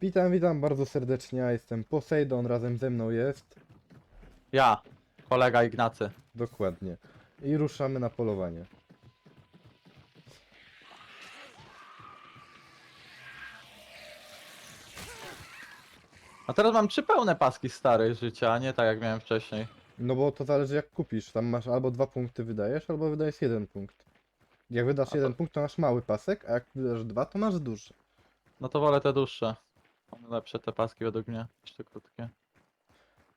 Witam, witam bardzo serdecznie. Ja jestem Poseidon, razem ze mną jest. Ja, kolega Ignacy. Dokładnie. I ruszamy na polowanie. A teraz mam trzy pełne paski starych życia, a nie tak jak miałem wcześniej. No bo to zależy jak kupisz. Tam masz albo dwa punkty wydajesz, albo wydajesz jeden punkt. Jak wydasz A to- jeden punkt, to masz mały pasek, a jak wydasz dwa, to masz duży. No to wolę te dłuższe. Lepsze te paski według mnie, te krótkie.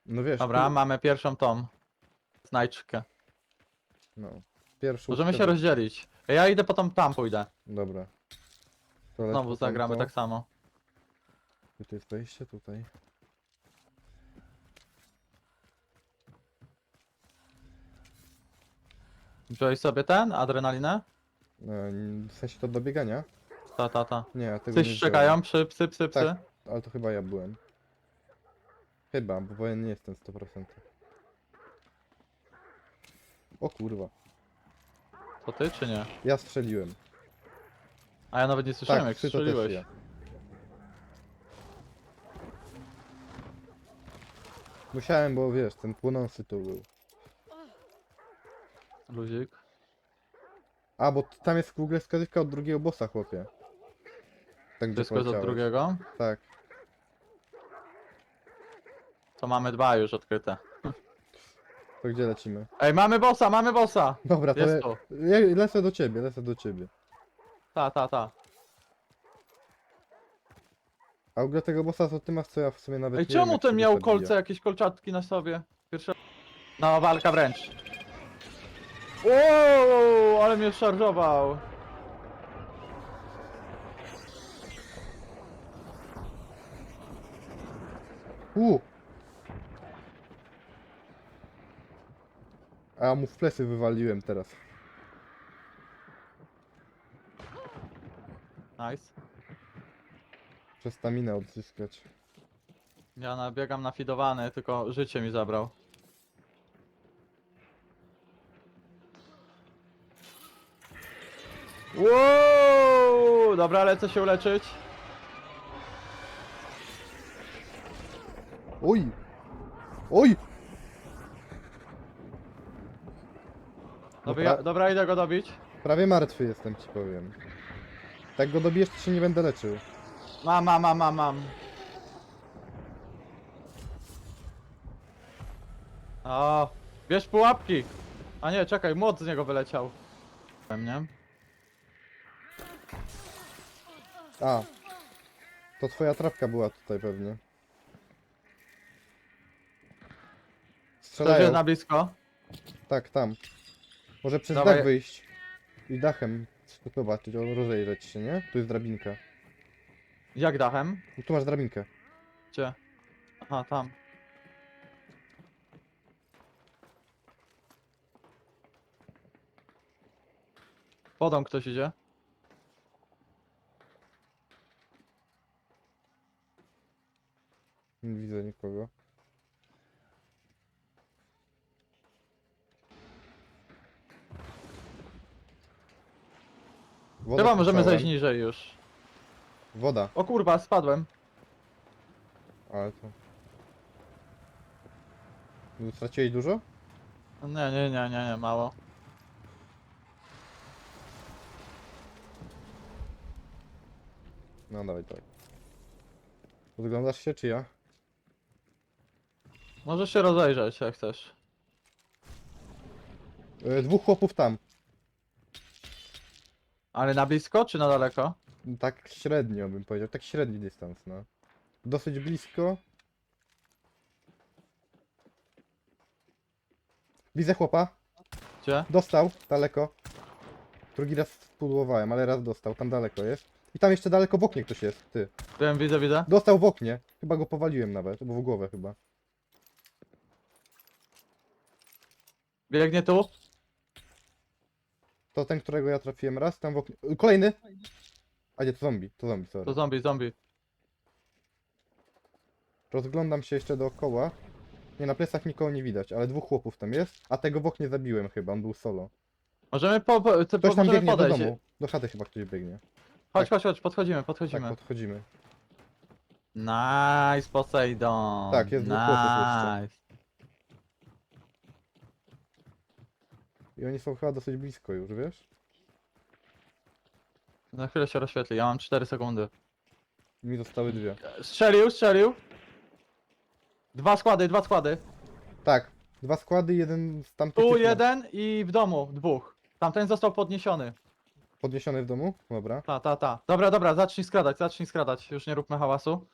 No wiesz. Dobra, tu- mamy pierwszą tą. Znajdźkę. No. Pierwszy Możemy się rozdzielić. Ja idę potem tam pójdę. Dobra. To Znowu zagramy tak samo. Tutaj jest wejście, tutaj. Wziąłeś sobie ten, adrenalinę? E, W sensie to do biegania? Ta, ta, ta. Nie, ja tego Psy nie wziąłem. szczekają, psy, psy, psy, psy. Tak. Ale to chyba ja byłem. Chyba, bo wojenny jestem 100%. O kurwa. To ty czy nie? Ja strzeliłem. A ja nawet nie słyszałem tak, jak psy to też strzeliłeś. ja. Musiałem, bo wiesz, ten płonący tu był. Luzik. A, bo t- tam jest w ogóle wskazówka od drugiego bossa, chłopie. Tak, gdzie Wszystko jest od poleciałeś. drugiego. Tak. To mamy dwa już odkryte. To gdzie lecimy? Ej, mamy bossa, mamy bossa! Dobra, to Jest le tu. le lecę do ciebie, lecę do ciebie. Ta, ta, ta. A w ogóle tego bossa to ty masz, co ja w sumie nawet Ej, nie wiem, czemu jak ten się miał zabija. kolce, jakieś kolczatki na sobie? Pierwsze... No, walka wręcz. Wow, ale mnie szarżował. U! A ja mu w plecy wywaliłem teraz. Nice. Przez staminę odzyskać. Ja nabiegam nafidowany, tylko życie mi zabrał. Wow, dobra, lecę się uleczyć. Oj! Oj! Dobra, Dobra. dobra, idę go dobić. Prawie martwy jestem, ci powiem. Tak go dobijesz, to się nie będę leczył. Mam, mam, mam, mam, mam. O, bierz pułapki. A nie, czekaj, młot z niego wyleciał. We mnie. A. To twoja trapka była tutaj pewnie. Ktoś Strzelają. jest na blisko. Tak, tam. Może przez Dawaj. dach wyjść. I dachem zobaczyć, o, rozejrzeć się, nie? Tu jest drabinka. Jak dachem? I tu masz drabinkę. Gdzie? Aha, tam. Wodą ktoś idzie. Nie widzę nikogo. Woda Chyba możemy zejść niżej już. Woda, O kurwa, spadłem. ale to... Straciłeś dużo? Nie, nie, nie, nie, nie, mało. No dawaj, dawaj. Podglądasz się, czy ja? Możesz się rozejrzeć, jak chcesz. E, dwóch chłopów tam. Ale na blisko czy na daleko? Tak średnio bym powiedział, tak średni dystans, no. Dosyć blisko. Widzę chłopa. Gdzie? Dostał, daleko. Drugi raz spudłowałem, ale raz dostał, tam daleko jest. I tam jeszcze daleko w oknie ktoś jest, ty. Wiem, widzę, widzę. Dostał w oknie. Chyba go powaliłem nawet, albo w głowę chyba. Biegnie tu. To ten, którego ja trafiłem raz, tam w oknie. Kolejny! A nie, to zombie, to zombie, sorry. To zombie, zombie. Rozglądam się jeszcze dookoła. Nie, na plecach nikogo nie widać, ale dwóch chłopów tam jest. A tego w oknie zabiłem chyba, on był solo. Możemy po, po, Ktoś po, tam możemy biegnie do podejść. domu. Do chaty chyba ktoś biegnie. Chodź, chodź, chodź, podchodzimy, Tak, podchodzimy. podchodzimy. Nice, Poseidon. Tak, jest dwóch chłopów jeszcze. Nice. I oni są chyba dosyć blisko już, wiesz? Na chwilę się rozświetli, ja mam 4 sekundy. Mi zostały dwie. Strzelił, strzelił. Dwa składy, dwa składy. Tak, dwa składy, jeden z tamtych Tu jeden i w domu dwóch. Tamten został podniesiony. podniesiony w domu. Dobra. Ta, ta, ta. Dobra, dobra, zacznij skradać, zacznij skradać. Już nie róbmy hałasu.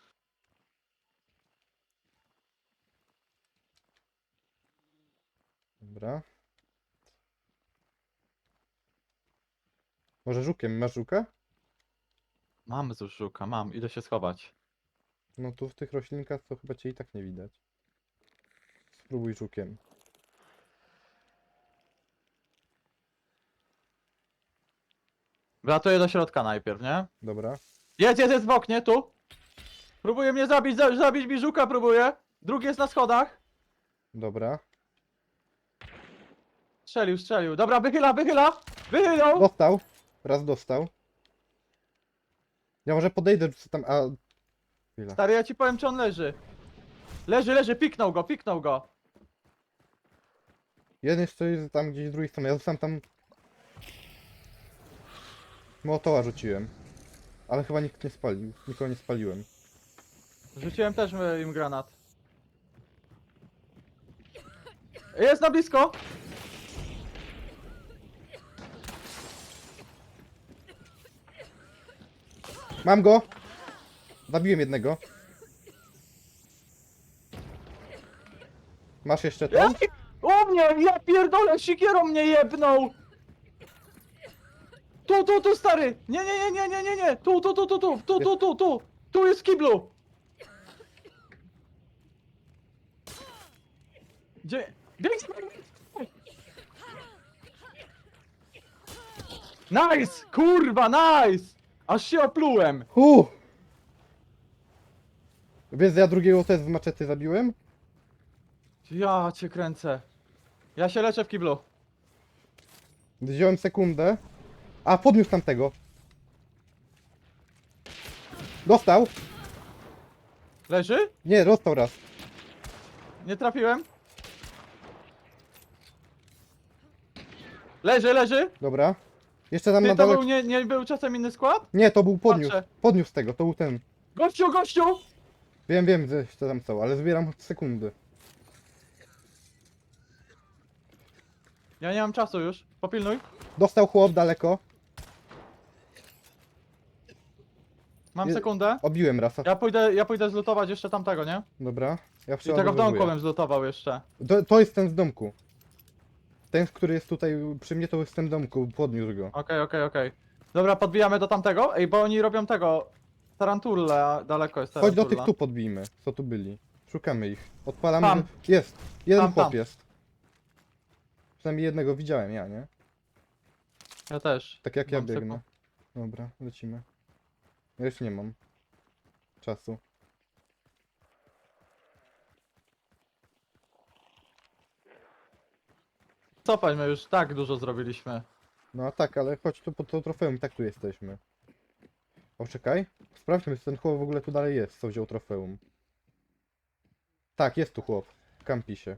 Dobra. Może żukiem, masz żuka? Mam z żuka, mam, idę się schować. No tu w tych roślinkach to chyba cię i tak nie widać. Spróbuj żukiem. Wlatuję do środka najpierw, nie? Dobra. Jest, jest, jest w oknie, tu. Próbuje mnie zabić, za, zabić mi żuka próbuje. Drugi jest na schodach. Dobra. Strzelił, strzelił. Dobra, wychyla, wychyla! Wychylał! Dostał. Raz dostał. Ja może podejdę co tam, a... Chwila. Stary, ja ci powiem, czy on leży. Leży, leży, piknął go, piknął go. Jeden stoi tam gdzieś z drugiej strony. Ja zostałem tam... Motoła rzuciłem. Ale chyba nikt nie spalił. Nikogo nie spaliłem. Rzuciłem też e, im granat. Jest na blisko! Mam go! Zabiłem jednego. Masz jeszcze to? O mnie! Ja pierdolę, sikierą mnie jebnął! Tu, tu, tu, stary! Nie, nie, nie, nie, nie, nie, nie! Tu, tu, tu, tu, tu, tu, tu, tu, tu! Tu jest kiblu! Gdzie? Nice! Kurwa, nice! Aż się oplułem! Hu! Wiesz, ja drugiego też z maczety zabiłem? Ja cię kręcę. Ja się leczę w kiblu. Wziąłem sekundę. A, podniósł tamtego. Dostał? Leży? Nie, dostał raz. Nie trafiłem. Leży, leży. Dobra. Jeszcze tam Ty, na to dole... był, nie, nie był czasem inny skład? Nie, to był podniósł. Patrzę. Podniósł tego, to był ten. Gościu, gościu! Wiem, wiem, że to tam są, ale zbieram sekundy. Ja nie mam czasu już. Popilnuj. Dostał chłop daleko. Mam sekundę. Obiłem raz. Ja pójdę, ja pójdę zlutować jeszcze tamtego, nie? Dobra. Ja I tego w domku bym zlutował jeszcze. To, to jest ten z domku. Ten, który jest tutaj przy mnie, to jest w domku. Podniósł go. Okej, okej, okej. Dobra, podbijamy do tamtego. Ej, bo oni robią tego. Tarantulle, a daleko jest Chodź tarantulla. do tych tu podbijmy, co tu byli. Szukamy ich. Odpalamy. Tam. Jest. Jeden Tam, chłop tam. jest. Przynajmniej jednego widziałem ja, nie? Ja też. Tak jak ja Mam biegnę. Dobra, lecimy. Ja już nie mam czasu. Cofaj, my już tak dużo zrobiliśmy. No a tak, ale chodź tu po to trofeum, i tak tu jesteśmy. O, czekaj. Sprawdźmy, czy ten chłop w ogóle tu dalej jest, co wziął trofeum. Tak, jest tu chłop. Kampi się.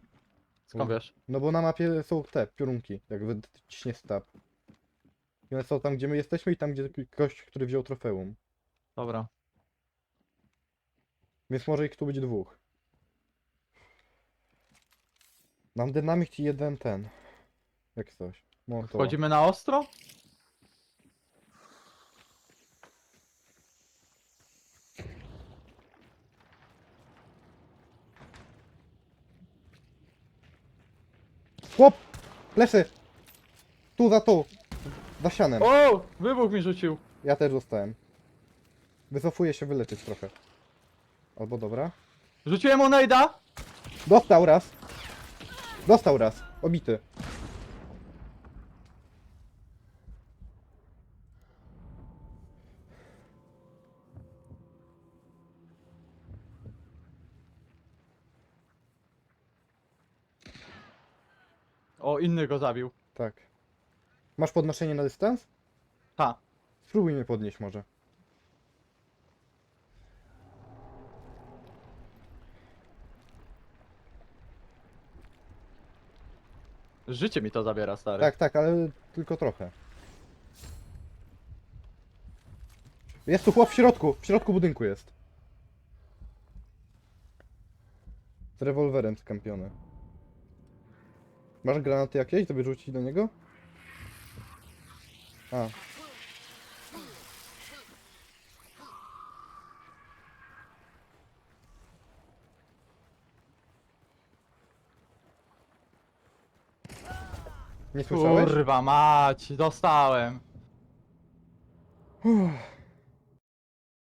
Skąd wiesz? No bo na mapie są te piorunki, jak wyciśnie stab. I one są tam, gdzie my jesteśmy i tam, gdzie gość, który wziął trofeum. Dobra. Więc może ich tu być dwóch. Mam dynamit i jeden ten. Jak coś. No to. Wchodzimy na ostro? Chłop! Lesy! Tu za tu! Za sianem. O! Wybuch mi rzucił. Ja też dostałem. Wycofuję się wyleczyć trochę. Albo dobra. Rzuciłem mu nejda. Dostał raz! Dostał raz! Obity. O, inny go zabił. Tak. Masz podnoszenie na dystans? Ha. Spróbuj mnie podnieść może. Życie mi to zabiera, stary. Tak, tak, ale tylko trochę. Jest tu chłop w środku, w środku budynku jest. Z rewolwerem skampiony. Masz granaty jakieś, to wyrzucić do niego? A. Nie słyszałeś? Kurwa mać, dostałem. Uff.